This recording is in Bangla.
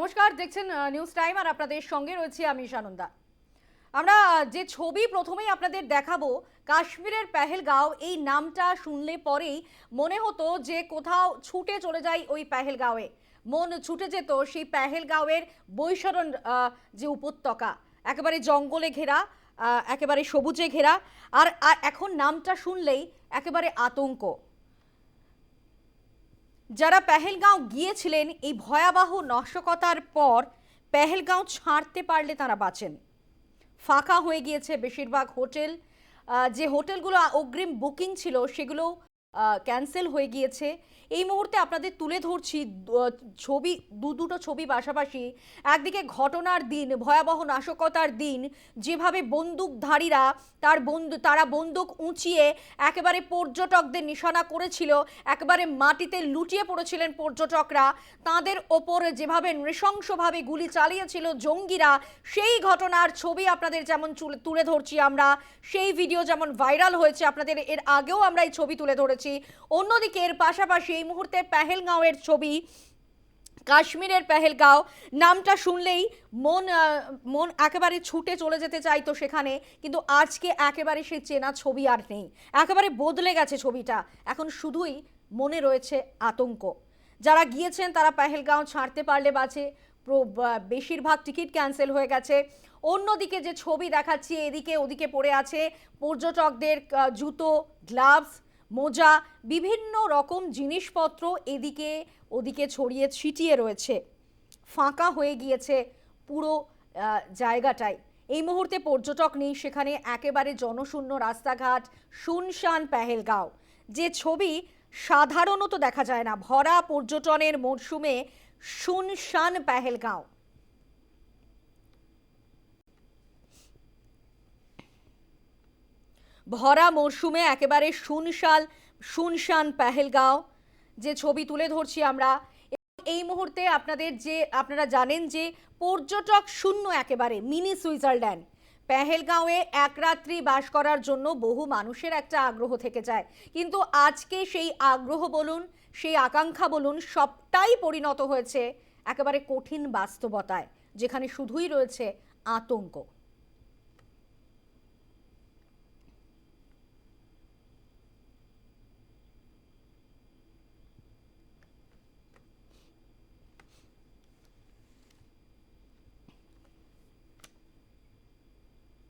নমস্কার, দেখছেন নিউজ টাইম আর আপনাদের সঙ্গে রয়েছি আমি সানন্দা। আমরা যে ছবি প্রথমেই আপনাদের দেখাবো, কাশ্মীরের পেহেলগাঁও, এই নামটা শুনলে পরেই মনে হতো যে কোথাও ছুটে চলে যাই ওই পেহেলগাঁওয়ে। মন ছুটে যেত সেই পেহেলগাঁওয়ের বৈশরণ যে উপত্যকা। একেবারে জঙ্গলে ঘেরা একেবারে সবুজে ঘেরা আর এখন নামটা শুনলেই একেবারে আতঙ্ক। যারা পেহেলগাঁও গিয়েছিলেন, এই ভয়াবহ নশকতার পর পেহেলগাঁও ছাড়তে পারলে তারা বাঁচেন। ফাঁকা হয়ে গিয়েছে বেশিরভাগ হোটেল। যে হোটেলগুলো অগ্রিম বুকিং ছিল সেগুলো ক্যান্সেল হয়ে গিয়েছে। এই মুহূর্তে আপনাদের তুলে ধরছি ছবি, দু, দুটো ছবি পাশাপাশি। একদিকে ঘটনার দিন, ভয়াবহ নাশকতার দিন, যেভাবে বন্দুকধারীরা তার বন্দু তারা বন্দুক উঁচিয়ে একেবারে পর্যটকদের নিশানা করেছিল, একেবারে মাটিতে লুটিয়ে পড়েছিলেন পর্যটকরা। তাদের ওপর যেভাবে নৃশংসভাবে গুলি চালিয়েছিল জঙ্গিরা, সেই ঘটনার ছবি আপনাদের যেমন তুলে ধরছি আমরা, সেই ভিডিও যেমন ভাইরাল হয়েছে, আপনাদের এর আগেও আমরা এই ছবি তুলে ধরেছি। অন্যদিকে এর পাশাপাশি এই মুহূর্তে পেহেলগাঁওয়ের ছবি, কাশ্মীরের পেহেলগাঁও, নামটা শুনলেই মন মন একেবারে ছুটে চলে যেতে চাইতো সেখানে, কিন্তু আজকে একেবারে সেই চেনা ছবি আর নেই। একেবারে বদলে গেছে ছবিটা। এখন শুধুই মনে রয়েছে আতঙ্ক। যারা গিয়েছেন তারা পেহেলগাঁও ছাড়তে পারলে বাঁচে বেশিরভাগ টিকিট ক্যান্সেল হয়ে গেছে। অন্যদিকে যে ছবি দেখাচ্ছি, এদিকে ওদিকে পড়ে আছে পর্যটকদের জুতো, গ্লাভস মোজা বিভিন্ন রকম জিনিসপত্র এদিকে ওদিকে ছড়িয়ে ছিটিয়ে রয়েছে। ফাঁকা হয়ে গিয়েছে পুরো আহ, জায়গাটাই। এই মুহূর্তে পর্যটক নেই সেখানে একেবারে জনশূন্য রাস্তাঘাট শুনশান পেহেলগাঁও। যে ছবি সাধারণত দেখা যায় না ভরা পর্যটনের মরশুমে শুনশান পেহেলগাঁও। ভরা মরশুমে একেবারে শুনশাল, শুনশান পেহেলগাঁও। যে ছবি তুলে ধরছি আমরা, এই মুহূর্তে আপনাদের যে, আপনারা জানেন যে পর্যটক শূন্য একেবারে, মিনি সুইজারল্যান্ড। পেহেলগাঁওয়ে এক রাত্রি বাস করার জন্য বহু মানুষের একটা আগ্রহ থেকে যায়। কিন্তু আজকে সেই আগ্রহ বলুন, সেই আকাঙ্ক্ষা বলুন, সবটাই পরিণত হয়েছে একেবারে কঠিন বাস্তবতায়, যেখানে শুধুই রয়েছে আতঙ্ক।